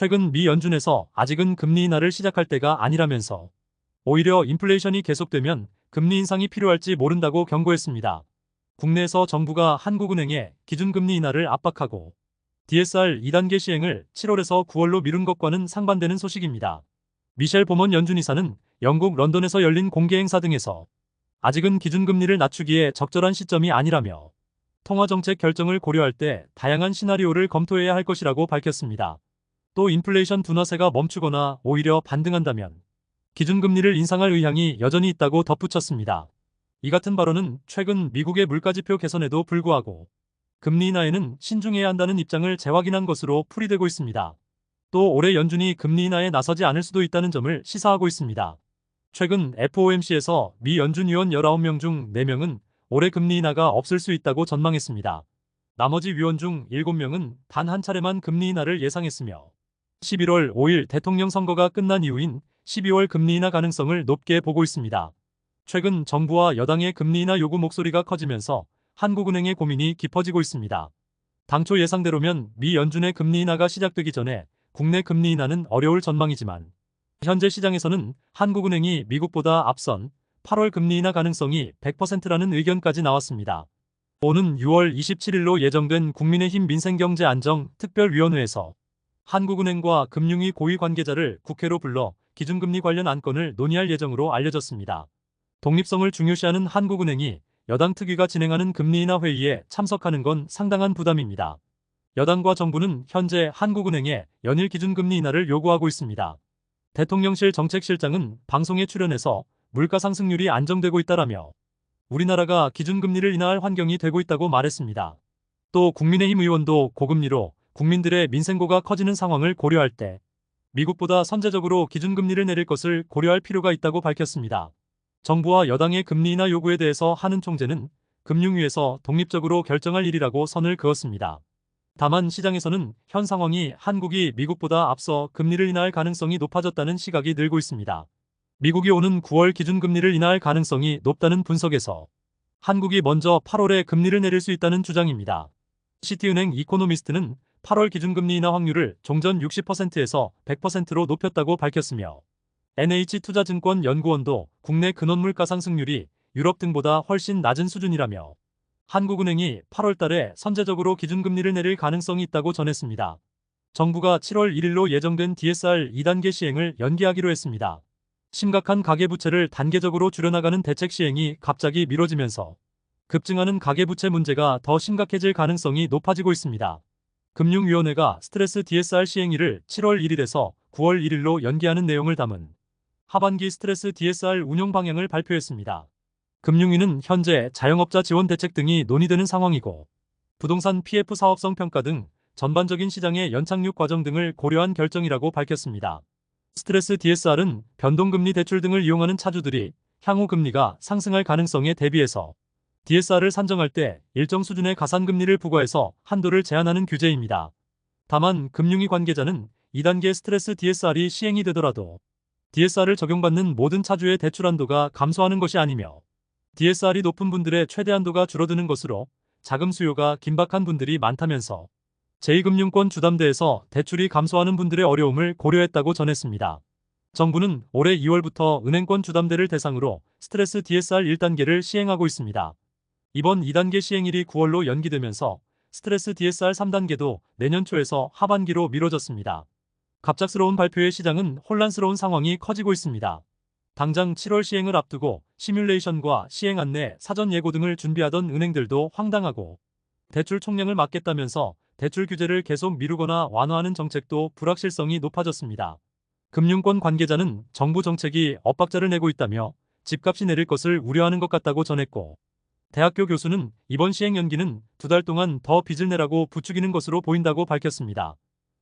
최근 미 연준에서 아직은 금리 인하를 시작할 때가 아니라면서 오히려 인플레이션이 계속되면 금리 인상이 필요할지 모른다고 경고했습니다. 국내에서 정부가 한국은행에 기준금리 인하를 압박하고 DSR 2단계 시행을 7월에서 9월로 미룬 것과는 상반되는 소식입니다. 미셸 보먼 연준이사는 영국 런던에서 열린 공개 행사 등에서 아직은 기준금리를 낮추기에 적절한 시점이 아니라며 통화정책 결정을 고려할 때 다양한 시나리오를 검토해야 할 것이라고 밝혔습니다. 또 인플레이션 둔화세가 멈추거나 오히려 반등한다면 기준금리를 인상할 의향이 여전히 있다고 덧붙였습니다. 이 같은 발언은 최근 미국의 물가지표 개선에도 불구하고 금리 인하에는 신중해야 한다는 입장을 재확인한 것으로 풀이되고 있습니다. 또 올해 연준이 금리 인하에 나서지 않을 수도 있다는 점을 시사하고 있습니다. 최근 FOMC에서 미 연준 위원 19명 중 4명은 올해 금리 인하가 없을 수 있다고 전망했습니다. 나머지 위원 중 7명은 단 한 차례만 금리 인하를 예상했으며 11월 5일 대통령 선거가 끝난 이후인 12월 금리 인하 가능성을 높게 보고 있습니다. 최근 정부와 여당의 금리 인하 요구 목소리가 커지면서 한국은행의 고민이 깊어지고 있습니다. 당초 예상대로면 미 연준의 금리 인하가 시작되기 전에 국내 금리 인하는 어려울 전망이지만 현재 시장에서는 한국은행이 미국보다 앞선 8월 금리 인하 가능성이 100%라는 의견까지 나왔습니다. 오는 6월 27일로 예정된 국민의힘 민생경제안정 특별위원회에서 한국은행과 금융위 고위 관계자를 국회로 불러 기준금리 관련 안건을 논의할 예정으로 알려졌습니다. 독립성을 중요시하는 한국은행이 여당 특위가 진행하는 금리 인하 회의에 참석하는 건 상당한 부담입니다. 여당과 정부는 현재 한국은행에 연일 기준금리 인하를 요구하고 있습니다. 대통령실 정책실장은 방송에 출연해서 물가 상승률이 안정되고 있다라며 우리나라가 기준금리를 인하할 환경이 되고 있다고 말했습니다. 또 국민의힘 의원도 고금리로 국민들의 민생고가 커지는 상황을 고려할 때 미국보다 선제적으로 기준금리를 내릴 것을 고려할 필요가 있다고 밝혔습니다. 정부와 여당의 금리 인하 요구에 대해서 하는 총재는 금융위에서 독립적으로 결정할 일이라고 선을 그었습니다. 다만 시장에서는 현 상황이 한국이 미국보다 앞서 금리를 인하할 가능성이 높아졌다는 시각이 늘고 있습니다. 미국이 오는 9월 기준금리를 인하할 가능성이 높다는 분석에서 한국이 먼저 8월에 금리를 내릴 수 있다는 주장입니다. 시티은행 이코노미스트는 8월 기준금리 인하 확률을 종전 60%에서 100%로 높였다고 밝혔으며 NH투자증권 연구원도 국내 근원물가 상승률이 유럽 등보다 훨씬 낮은 수준이라며 한국은행이 8월 달에 선제적으로 기준금리를 내릴 가능성이 있다고 전했습니다. 정부가 7월 1일로 예정된 DSR 2단계 시행을 연기하기로 했습니다. 심각한 가계부채를 단계적으로 줄여나가는 대책 시행이 갑자기 미뤄지면서 급증하는 가계부채 문제가 더 심각해질 가능성이 높아지고 있습니다. 금융위원회가 스트레스 DSR 시행일을 7월 1일에서 9월 1일로 연기하는 내용을 담은 하반기 스트레스 DSR 운영 방향을 발표했습니다. 금융위는 현재 자영업자 지원 대책 등이 논의되는 상황이고 부동산 PF 사업성 평가 등 전반적인 시장의 연착륙 과정 등을 고려한 결정이라고 밝혔습니다. 스트레스 DSR은 변동금리 대출 등을 이용하는 차주들이 향후 금리가 상승할 가능성에 대비해서 DSR을 산정할 때 일정 수준의 가산금리를 부과해서 한도를 제한하는 규제입니다. 다만 금융위 관계자는 2단계 스트레스 DSR이 시행이 되더라도 DSR을 적용받는 모든 차주의 대출 한도가 감소하는 것이 아니며 DSR이 높은 분들의 최대 한도가 줄어드는 것으로 자금 수요가 긴박한 분들이 많다면서 제2금융권 주담대에서 대출이 감소하는 분들의 어려움을 고려했다고 전했습니다. 정부는 올해 2월부터 은행권 주담대를 대상으로 스트레스 DSR 1단계를 시행하고 있습니다. 이번 2단계 시행일이 9월로 연기되면서 스트레스 DSR 3단계도 내년 초에서 하반기로 미뤄졌습니다. 갑작스러운 발표에 시장은 혼란스러운 상황이 커지고 있습니다. 당장 7월 시행을 앞두고 시뮬레이션과 시행 안내, 사전 예고 등을 준비하던 은행들도 황당하고 대출 총량을 막겠다면서 대출 규제를 계속 미루거나 완화하는 정책도 불확실성이 높아졌습니다. 금융권 관계자는 정부 정책이 엇박자를 내고 있다며 집값이 내릴 것을 우려하는 것 같다고 전했고 대학교 교수는 이번 시행 연기는 두 달 동안 더 빚을 내라고 부추기는 것으로 보인다고 밝혔습니다.